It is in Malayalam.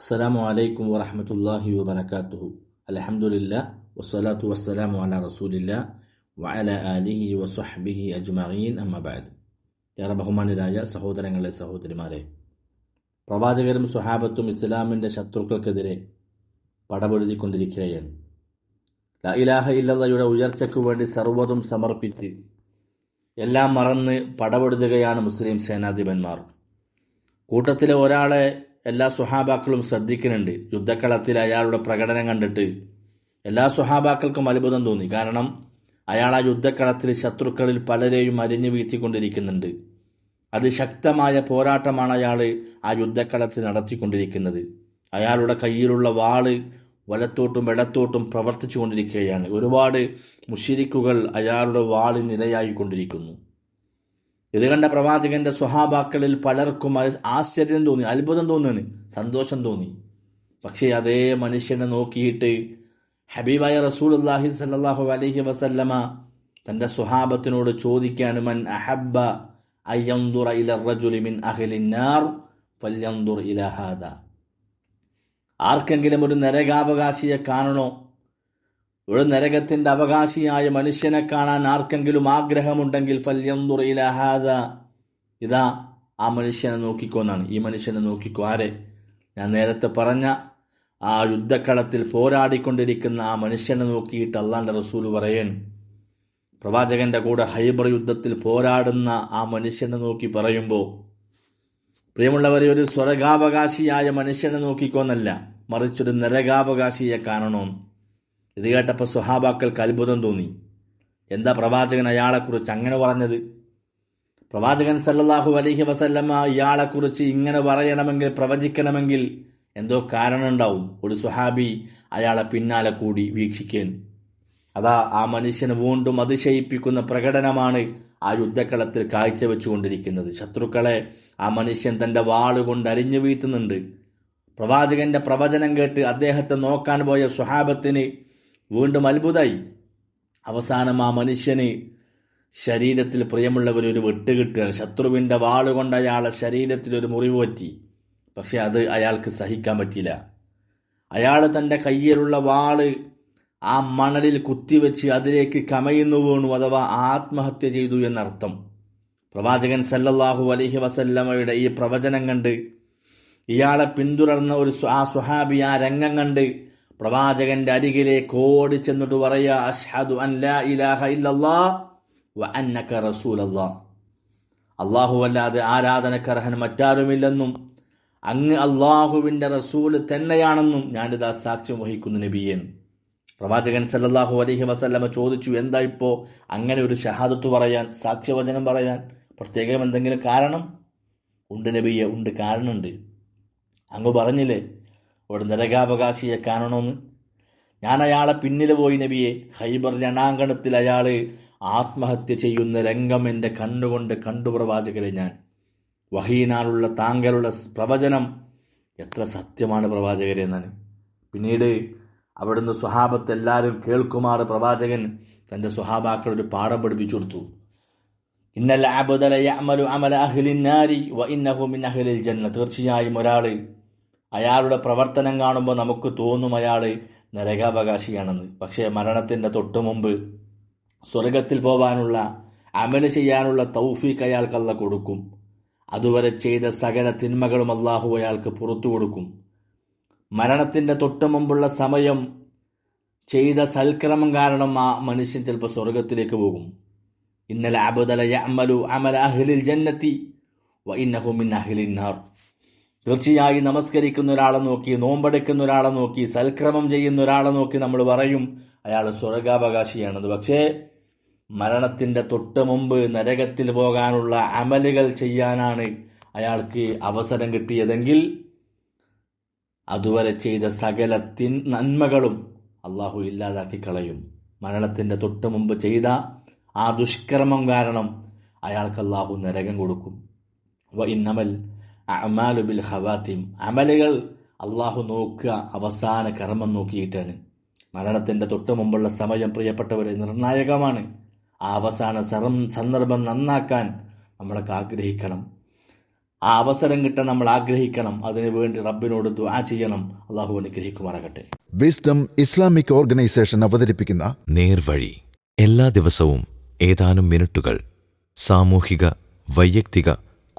അസ്സലാമു അലൈക്കും വറഹമത്തല്ലാഹി വബർക്കാത്തുഹു അലഹമുല്ല വസ്സലാത്തു വസ്സലാമു അല റസൂലില്ല വഅല അലിഹി വസ്ഹബിഹി അജ്മീൻ അമ്മബാദ് ഏറെ ബഹുമാനരായ സഹോദരങ്ങളെ സഹോദരിമാരെ പ്രവാചകരും സുഹാബത്തും ഇസ്ലാമിന്റെ ശത്രുക്കൾക്കെതിരെ പടപൊരുതിക്കൊണ്ടിരിക്കുകയാണ്. ല ഇലാഹ ഇല്ലയുടെ ഉയർച്ചയ്ക്കു വേണ്ടി സർവതും സമർപ്പിച്ച് എല്ലാം മറന്ന് പടപെടുതുകയാണ് മുസ്ലിം സേനാധിപന്മാർ. കൂട്ടത്തിലെ ഒരാളെ എല്ലാ സുഹാബാക്കളും ശ്രദ്ധിക്കുന്നുണ്ട്. യുദ്ധക്കളത്തിൽ അയാളുടെ പ്രകടനം കണ്ടിട്ട് എല്ലാ സുഹാബാക്കൾക്കും അത്ഭുതം തോന്നി. കാരണം അയാൾ ആ യുദ്ധക്കളത്തിൽ ശത്രുക്കളിൽ പലരെയും അരിഞ്ഞു വീഴ്ത്തിക്കൊണ്ടിരിക്കുന്നുണ്ട്. അതിശക്തമായ പോരാട്ടമാണ് അയാൾ ആ യുദ്ധക്കളത്തിൽ നടത്തിക്കൊണ്ടിരിക്കുന്നത്. അയാളുടെ കയ്യിലുള്ള വാൾ വലത്തോട്ടും ഇടത്തോട്ടും പ്രവർത്തിച്ചു കൊണ്ടിരിക്കുകയാണ് ഒരുപാട് മുഷിരിക്കുകൾ അയാളുടെ വാളിന് ഇരയായിക്കൊണ്ടിരിക്കുന്നു ഇത് കണ്ട പ്രവാചകന്റെ സ്വഹാബാക്കളിൽ പലർക്കും ആശ്ചര്യം തോന്നി അത്ഭുതം തോന്നി സന്തോഷം തോന്നി. പക്ഷേ അതേ മനുഷ്യനെ നോക്കിയിട്ട് ഹബീബായ റസൂൽ അള്ളാഹി സല്ലാഹു അലഹി വസല്ലമ തന്റെ സ്വഹാബത്തിനോട് ചോദിക്കാണ് മൻ അഹബ്ബ റജുലി മിൻ ആർക്കെങ്കിലും ഒരു നരകാവകാശിയെ കാണണോ? ഒരു നരകത്തിന്റെ അവകാശിയായ മനുഷ്യനെ കാണാൻ ആർക്കെങ്കിലും ആഗ്രഹമുണ്ടെങ്കിൽ ഫല്യന്തുറയിലഹാദ ഇതാ ആ മനുഷ്യനെ നോക്കിക്കോന്നാണ് ഈ മനുഷ്യനെ നോക്കിക്കോ. ആരെ? ഞാൻ നേരത്തെ പറഞ്ഞ ആ യുദ്ധക്കളത്തിൽ പോരാടിക്കൊണ്ടിരിക്കുന്ന ആ മനുഷ്യനെ നോക്കിയിട്ട് അള്ളാന്റെ റസൂൽ പറയൻ. പ്രവാചകന്റെ കൂടെ ഹൈബർ യുദ്ധത്തിൽ പോരാടുന്ന ആ മനുഷ്യനെ നോക്കി പറയുമ്പോൾ പ്രിയമുള്ളവരെ ഒരു സ്വർഗാവകാശിയായ മനുഷ്യനെ നോക്കിക്കോന്നല്ല മറിച്ചൊരു നരകാവകാശിയെ കാണണോ ഇത് കേട്ടപ്പോൾ സുഹാബാക്കൾക്ക് അത്ഭുതം തോന്നി. എന്താ പ്രവാചകൻ അയാളെക്കുറിച്ച് അങ്ങനെ പറഞ്ഞത്? പ്രവാചകൻ സല്ലാഹു അലഹി വസല്ലമ്മ ഇയാളെക്കുറിച്ച് ഇങ്ങനെ പറയണമെങ്കിൽ പ്രവചിക്കണമെങ്കിൽ എന്തോ കാരണമുണ്ടാവും. ഒരു സുഹാബി അയാളെ പിന്നാലെ കൂടി വീക്ഷിക്കാൻ. അതാ ആ മനുഷ്യനെ വീണ്ടും അതിശയിപ്പിക്കുന്ന പ്രകടനമാണ് ആ യുദ്ധക്കളത്തിൽ കാഴ്ചവെച്ചുകൊണ്ടിരിക്കുന്നത്. ശത്രുക്കളെ ആ മനുഷ്യൻ തന്റെ വാളുകൊണ്ട് അരിഞ്ഞു വീഴ്ത്തുന്നുണ്ട് പ്രവാചകന്റെ പ്രവചനം കേട്ട് അദ്ദേഹത്തെ നോക്കാൻ പോയ സുഹാബത്തിന് വീണ്ടും അത്ഭുതമായി അവസാനം ആ മനുഷ്യന് ശരീരത്തിൽ പ്രിയമുള്ളവർ ഒരു വെട്ട് കിട്ടുകയാണ് ശത്രുവിന്റെ വാളുകൊണ്ട് അയാളെ ശരീരത്തിൽ ഒരു മുറിവ് പറ്റി. പക്ഷെ അത് അയാൾക്ക് സഹിക്കാൻ പറ്റിയില്ല. അയാൾ തന്റെ കയ്യിലുള്ള വാൾ ആ മണലിൽ കുത്തിവെച്ച് അതിലേക്ക് കമയുന്നു വീണു അഥവാ ആത്മഹത്യ ചെയ്തു എന്നർത്ഥം. പ്രവാചകൻ സല്ലല്ലാഹു അലഹി വസല്ലമ്മയുടെ ഈ പ്രവചനം കണ്ട് ഇയാളെ പിന്തുടർന്ന ഒരു ആ സുഹാബി ആ രംഗം കണ്ട് പ്രവാചകന്റെ അരികിലേക്ക് ഓടി ചെന്നിട്ട് പറയാ അഷ്ഹദു അൻ ലാ ഇലാഹ വ അല്ലാഹു അല്ലാതെ ആരാധനക്കർഹൻ മറ്റാരുമില്ലെന്നും അങ്ങ് അള്ളാഹുവിന്റെ റസൂൽ തന്നെയാണെന്നും ഞാനിതാ സാക്ഷ്യം വഹിക്കുന്നു നബിയൻ പ്രവാചകൻ സല്ലാഹു അലഹി വസല്ലമ ചോദിച്ചു എന്താ ഇപ്പോ അങ്ങനെ ഒരു ഷഹാദത്ത് പറയാൻ സാക്ഷ്യവചനം പറയാൻ പ്രത്യേകം എന്തെങ്കിലും കാരണം? ഉണ്ട് നബിയെ ഉണ്ട് കാരണമുണ്ട് അങ്ങ് പറഞ്ഞില്ലേ അവിടെ നരകാവകാശിയെ കാണണമെന്ന്. ഞാൻ അയാളെ പിന്നിൽ പോയി നബിയെ ഹൈബർ രണാങ്കണത്തിൽ അയാൾ ആത്മഹത്യ ചെയ്യുന്ന രംഗം എന്റെ കണ്ണുകൊണ്ട് കണ്ടു പ്രവാചകരെ ഞാൻ. വഹീനാലുള്ള താങ്കളുടെ പ്രവചനം എത്ര സത്യമാണ് പ്രവാചകരെ എന്നാണ്. പിന്നീട് അവിടുന്ന് സ്വഹാബത്ത് എല്ലാവരും കേൾക്കുമാർ പ്രവാചകൻ തന്റെ സ്വഹാബാക്കളൊരു പാഠം പഠിപ്പിച്ചു കൊടുത്തു. ഇന്നൽ അബുദല അമലു അമല അഹ്ലിൻ നാരി വ ഇന്നഹു മിൻ അഹ്ലിൽ ജന്ന. തീർച്ചയായും ഒരാൾ അയാളുടെ പ്രവർത്തനം കാണുമ്പോൾ നമുക്ക് തോന്നും അയാൾ നരകാവകാശിയാണെന്ന്. പക്ഷേ മരണത്തിന്റെ തൊട്ടു മുമ്പ് സ്വർഗത്തിൽ പോവാനുള്ള അമൽ ചെയ്യാനുള്ള തൗഫീഖ് അയാൾക്കല്ല കൊടുക്കും. അതുവരെ ചെയ്ത സകല തിന്മകളും അള്ളാഹു അയാൾക്ക് പുറത്തു കൊടുക്കും. മരണത്തിന്റെ തൊട്ടു മുമ്പുള്ള സമയം ചെയ്ത സൽക്രമം കാരണം ആ മനുഷ്യൻ ചിലപ്പോൾ സ്വർഗത്തിലേക്ക് പോകും. ഇന്നലെ അബുദല അമലു അമല അഹ്ലിൽ ജന്നത്തി വ ഇന്നഹു മിൻ നാർ. തീർച്ചയായും നമസ്കരിക്കുന്ന ഒരാളെ നോക്കി നോമ്പെടുക്കുന്ന ഒരാളെ നോക്കി സൽക്രമം ചെയ്യുന്ന ഒരാളെ നോക്കി നമ്മൾ പറയും അയാൾ സ്വർഗാവകാശിയാണത് പക്ഷേ മരണത്തിന്റെ തൊട്ട് മുമ്പ് നരകത്തിൽ പോകാനുള്ള അമലുകൾ ചെയ്യാനാണ് അയാൾക്ക് അവസരം കിട്ടിയതെങ്കിൽ അതുവരെ ചെയ്ത സകല തിൻ നന്മകളും അള്ളാഹു ഇല്ലാതാക്കി കളയും. മരണത്തിന്റെ തൊട്ട് മുമ്പ് ചെയ്ത ആ ദുഷ്കർമ്മം കാരണം അയാൾക്ക് അള്ളാഹു നരകം കൊടുക്കും. വ ഇന്നമൽ അമാലുബിൽ ഹവാത്തിം അമലുകൾ അള്ളാഹു നോക്കുക അവസാന കർമ്മം നോക്കിയിട്ടാണ്. മരണത്തിന്റെ തൊട്ട് മുമ്പുള്ള സമയം പ്രിയപ്പെട്ടവരെ നിർണായകമാണ്. ആ അവസാന സറം സന്ദർഭം നന്നാക്കാൻ നമ്മളൊക്കെ ആഗ്രഹിക്കണം. ആ അവസരം കിട്ടാൻ നമ്മൾ ആഗ്രഹിക്കണം. അതിനുവേണ്ടി റബ്ബിനോട് ദുആ ചെയ്യണം. അള്ളാഹു അനുഗ്രഹിക്കുമാറാകട്ടെ. വിസ്ഡം ഇസ്ലാമിക് ഓർഗനൈസേഷൻ അവതരിപ്പിക്കുന്ന നേർവഴി. എല്ലാ ദിവസവും ഏതാനും മിനിറ്റുകൾ സാമൂഹിക വൈയക്തിക